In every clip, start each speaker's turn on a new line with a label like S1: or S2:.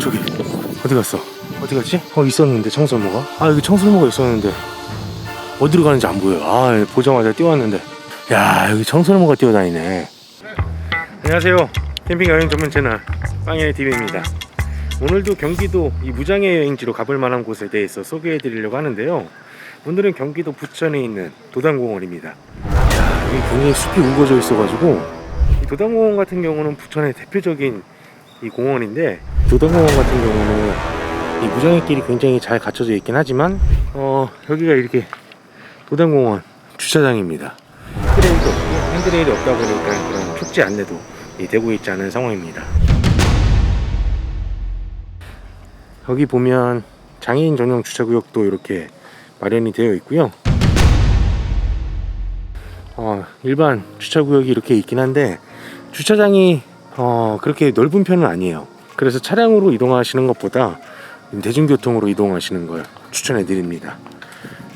S1: 저기 어디 갔어? 어디 갔지? 어 있었는데 청설모가? 아 여기 청설모가 있었는데 어디로 가는지 안 보여. 아 보자마자 뛰어왔는데 야 여기 청설모가 뛰어다니네. 안녕하세요. 캠핑 여행 전문 채널 빵의 TV입니다. 오늘도 경기도 이 무장의 여행지로 가볼 만한 곳에 대해서 소개해 드리려고 하는데요. 오늘은 경기도 부천에 있는 도단공원입니다. 야, 여기 굉장히 숲이 우거져 있어가지고 이 도단공원 같은 경우는 부천의 대표적인 이 공원인데 도단공원 같은 경우는 이 무장의 길이 굉장히 잘 갖춰져 있긴 하지만 어, 여기가 이렇게 도단공원 주차장입니다. 핸드레일도 없고 핸드레일이 없다 보니까 그런 축제 안내도 이 되고 있지 않은 상황입니다. 여기 보면 장애인 전용 주차구역도 이렇게 마련이 되어 있고요. 어, 일반 주차구역이 이렇게 있긴 한데 주차장이 어, 그렇게 넓은 편은 아니에요. 그래서 차량으로 이동하시는 것보다 대중교통으로 이동하시는 걸 추천해 드립니다.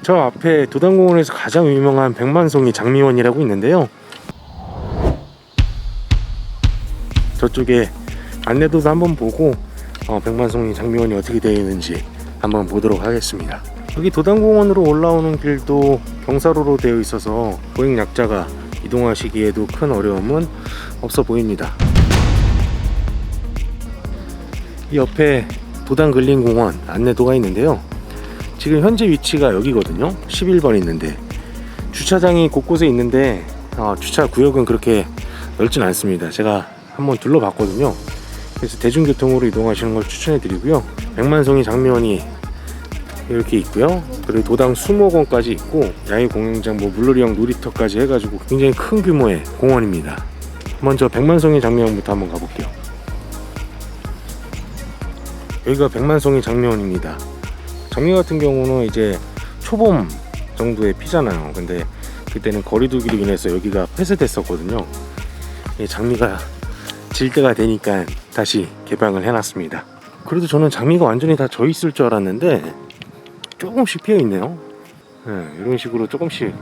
S1: 저 앞에 도단공원에서 가장 유명한 백만송이 장미원이라고 있는데요. 저쪽에 안내도도 한번 보고 어, 백만송이 장미원이 어떻게 되어 있는지 한번 보도록 하겠습니다. 여기 도단공원으로 올라오는 길도 경사로로 되어 있어서 보행 약자가 이동하시기에도 큰 어려움은 없어 보입니다. 옆에 도단 근린공원 안내도가 있는데요. 지금 현재 위치가 여기거든요. 11번 있는데 주차장이 곳곳에 있는데 어, 주차 구역은 그렇게 넓진 않습니다. 제가 한번 둘러봤거든요. 그래서 대중교통으로 이동하시는 걸 추천해 드리고요. 백만송이 장미원이 이렇게 있고요. 그리고 도당 수목원까지 있고 야외 공연장, 뭐 물놀이형 놀이터까지 해가지고 굉장히 큰 규모의 공원입니다. 먼저 백만송이 장미원부터 한번 가볼게요. 여기가 백만송이 장미원입니다. 장미 같은 경우는 이제 초봄 정도에 피잖아요. 근데 그때는 거리두기로 인해서 여기가 폐쇄됐었거든요. 이 장미가 질 때가 되니까 다시 개방을 해놨습니다. 그래도 저는 장미가 완전히 다 져 있을 줄 알았는데 조금씩 피어 있네요. 네, 이런 식으로 조금씩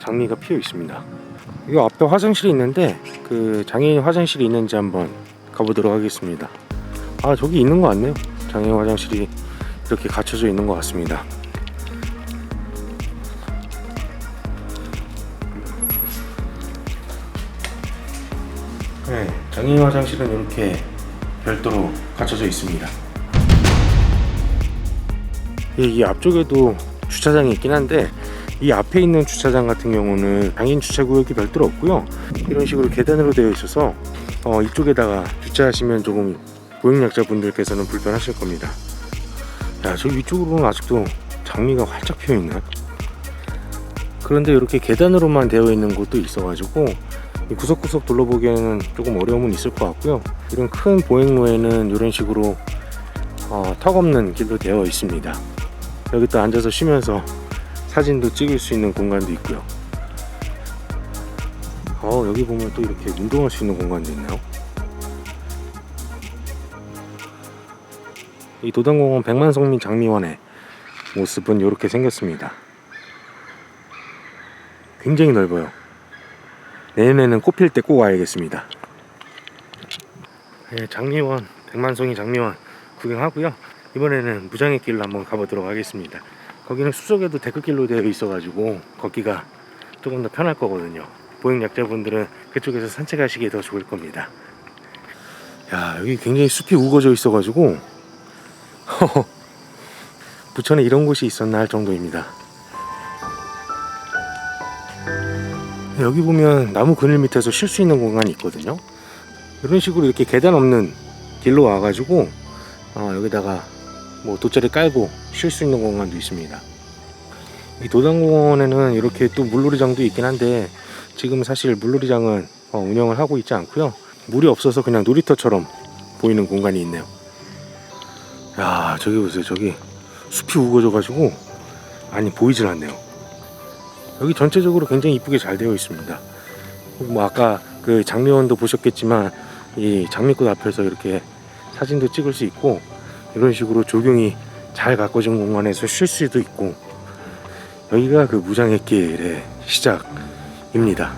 S1: 장미가 피어 있습니다. 이 앞에 화장실이 있는데 그 장애인 화장실이 있는지 한번 가보도록 하겠습니다. 아 저기 있는 것 같네요. 장애인 화장실이 이렇게 갖춰져 있는 것 같습니다. 네, 장애인 화장실은 이렇게 별도로 갖춰져 있습니다. 이, 이 앞쪽에도 주차장이 있긴 한데 이 앞에 있는 주차장 같은 경우는 장애인 주차 구역이 별도로 없고요. 이런 식으로 계단으로 되어 있어서 어, 이쪽에다가 주차하시면 조금 보행약자분들께서는 불편하실 겁니다. 야, 저 위쪽으로는 아직도 장미가 활짝 피어 있네. 그런데 이렇게 계단으로만 되어 있는 곳도 있어 가지고 이 구석구석 둘러보기에는 조금 어려움은 있을 것 같고요. 이런 큰 보행로에는 이런 식으로 어, 턱 없는 길로 되어 있습니다. 여기 또 앉아서 쉬면서 사진도 찍을 수 있는 공간도 있고요. 어, 여기 보면 또 이렇게 운동할 수 있는 공간도 있네요. 이 도단공원 백만성민 장미원의 모습은 이렇게 생겼습니다. 굉장히 넓어요. 내년에는 꽃필 때 꼭 와야겠습니다. 네, 장미원, 백만송이 장미원 구경하고요. 이번에는 무장의 길로 한번 가보도록 하겠습니다. 거기는 수속에도 데크길로 되어 있어가지고 걷기가 조금 더 편할 거거든요. 보행 약자분들은 그쪽에서 산책하시기에 더 좋을 겁니다. 야 여기 굉장히 숲이 우거져 있어가지고 부천에 이런 곳이 있었나 할 정도입니다. 여기 보면 나무 그늘 밑에서 쉴 수 있는 공간이 있거든요. 이런 식으로 이렇게 계단 없는 길로 와가지고 어, 여기다가 뭐 돗자리 깔고 쉴 수 있는 공간도 있습니다. 이 도단공원에는 이렇게 또 물놀이장도 있긴 한데 지금 사실 물놀이장은 어, 운영을 하고 있지 않고요. 물이 없어서 그냥 놀이터처럼 보이는 공간이 있네요. 야 저기 보세요 저기 숲이 우거져가지고 아니 보이질 않네요. 여기 전체적으로 굉장히 이쁘게 잘 되어 있습니다. 뭐 아까 그 장미원도 보셨겠지만 이 장미꽃 앞에서 이렇게 사진도 찍을 수 있고 이런 식으로 조경이 잘 가꿔진 공간에서 쉴 수도 있고 여기가 그 무장의 길의 시작입니다.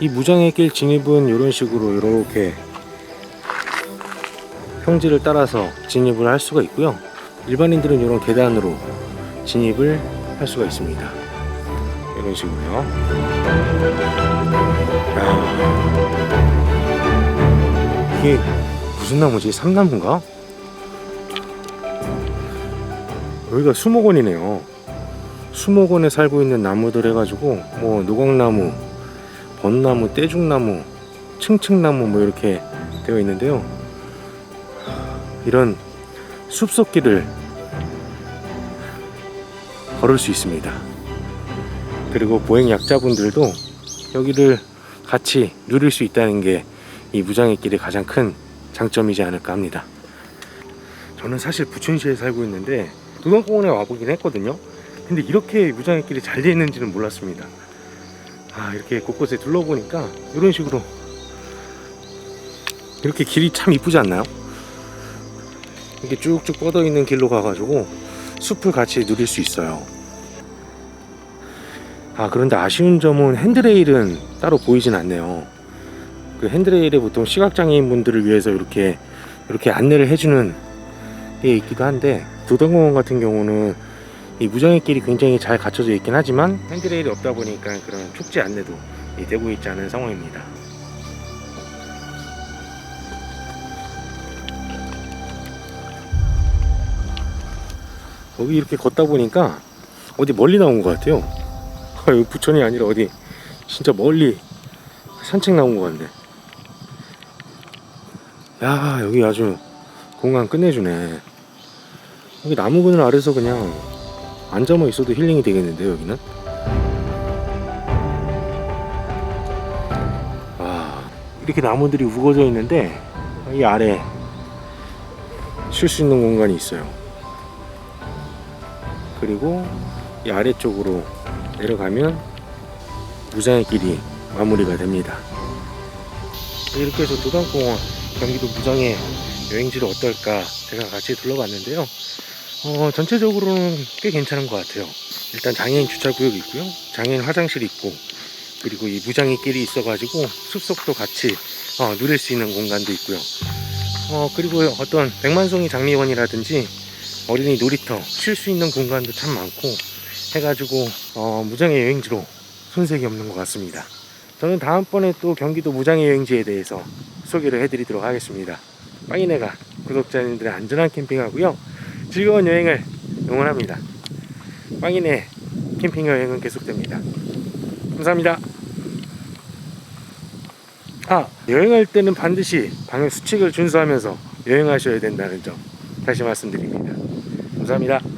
S1: 이 무장의 길 진입은 이런 식으로 이렇게 평지를 따라서 진입을 할 수가 있고요. 일반인들은 이런 계단으로 진입을 할 수가 있습니다. 이런 식으로요. 야, 이게 무슨 나무지? 삼나무인가? 여기가 수목원이네요. 수목원에 살고 있는 나무들 해가지고 뭐 노각나무, 벚나무, 떼죽나무, 층층나무 뭐 이렇게 되어 있는데요. 이런 숲속길을 걸을 수 있습니다. 그리고 보행 약자분들도 여기를 같이 누릴 수 있다는 게 이 무장의 길의 가장 큰 장점이지 않을까 합니다. 저는 사실 부천시에 살고 있는데 도동공원에 와보긴 했거든요. 근데 이렇게 무장의 길이 잘 되어 있는지는 몰랐습니다. 아 이렇게 곳곳에 둘러보니까 이런 식으로 이렇게 길이 참 이쁘지 않나요? 이렇게 쭉쭉 뻗어 있는 길로 가가지고 숲을 같이 누릴 수 있어요. 아 그런데 아쉬운 점은 핸드레일은 따로 보이진 않네요. 그 핸드레일에 보통 시각장애인 분들을 위해서 이렇게 이렇게 안내를 해주는 게 있기도 한데 도덕공원 같은 경우는 이 무장의 길이 굉장히 잘 갖춰져 있긴 하지만 핸드레일이 없다 보니까 그런 축제 안내도 이 되고 있지 않은 상황입니다. 여기 이렇게 걷다 보니까 어디 멀리 나온 것 같아요. 아, 부천이 아니라 어디 진짜 멀리 산책 나온 것 같네. 야 여기 아주 공간 끝내주네. 여기 나무 그늘 아래서 그냥 앉아만 있어도 힐링이 되겠는데 여기는. 와 이렇게 나무들이 우거져 있는데 이 아래 쉴 수 있는 공간이 있어요. 그리고 이 아래쪽으로 내려가면 무장의 길이 마무리가 됩니다. 이렇게 해서 도당공원 경기도 무장의 여행지를 어떨까 제가 같이 둘러봤는데요. 어, 전체적으로는 꽤 괜찮은 것 같아요. 일단 장애인 주차구역이 있고요. 장애인 화장실 있고 그리고 이 무장의 길이 있어가지고 숲속도 같이 어, 누릴 수 있는 공간도 있고요. 어, 그리고 어떤 백만송이 장미원이라든지 어린이 놀이터 쉴 수 있는 공간도 참 많고 해가지고 어, 무장의 여행지로 손색이 없는 것 같습니다. 저는 다음번에 또 경기도 무장의 여행지에 대해서 소개를 해드리도록 하겠습니다. 빵이네가 구독자님들의 안전한 캠핑하고요. 즐거운 여행을 응원합니다. 빵이네 캠핑 여행은 계속됩니다. 감사합니다. 아, 여행할 때는 반드시 방역 수칙을 준수하면서 여행하셔야 된다는 점 다시 말씀드립니다. 감사합니다.